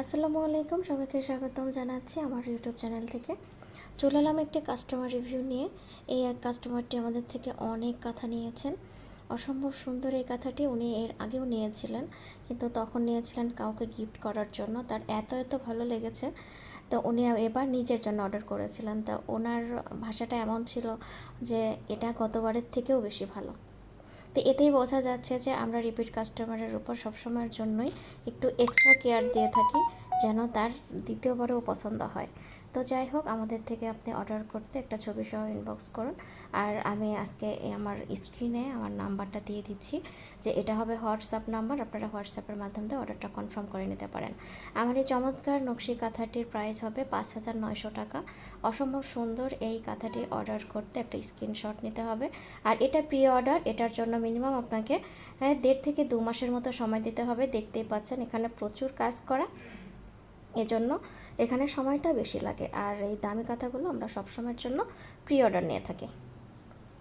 আসসালামু আলাইকুম, সবাইকে স্বাগতম জানাচ্ছি আমার ইউটিউব চ্যানেল থেকে। চলে এলাম একটি কাস্টমার রিভিউ নিয়ে। এই এক কাস্টমারটি আমাদের থেকে অনেক কথা নিয়েছেন। অসম্ভব সুন্দর এই কথাটি উনি এর আগেও নিয়েছিলেন, কিন্তু তখন নিয়েছিলেন কাউকে গিফট করার জন্য। তার এত এত ভালো লেগেছে। তো উনি এবার নিজের জন্য অর্ডার করেছিলেন। তা ওনার ভাষাটা এমন ছিল যে, এটা গতবারের থেকেও বেশি ভালো। তো এতেই বোঝা যাচ্ছে যে আমরা রিপিট কাস্টমারের উপর সবসময়ের জন্যই একটু এক্সট্রা কেয়ার দিয়ে থাকি যেন তার দ্বিতীয়বারও পছন্দ হয়। তো যাই হোক আমাদের থেকে আপনি অর্ডার করতে একটা ছবি সহ ইনবক্স করুন। আর আমি আজকে আমার স্ক্রিনে আমার নাম্বারটা দিয়ে দিচ্ছি যে এটা হবে হোয়াটসঅ্যাপ নাম্বার আপনারা হোয়াটসঅ্যাপের মাধ্যমে অর্ডারটা কনফার্ম করে নিতে পারেন। আমার এই চমৎকার নকশি কাঁথাটির প্রাইস হবে পাঁচ হাজার নয়শো টাকা। অসম্ভব সুন্দর এই কাঁথাটি অর্ডার করতে একটা স্ক্রিনশট নিতে হবে। আর এটা প্রি অর্ডার এটার জন্য মিনিমাম আপনাকে হ্যাঁ, দেড় থেকে দু মাসের মতো সময় দিতে হবে। দেখতেই পাচ্ছেন এখানে প্রচুর কাজ করা। এজন্য এখানে সময়টা বেশি লাগে। আর এই দামি কাঁথাগুলো আমরা সবসময়ের জন্য প্রি অর্ডার নিয়ে থাকি।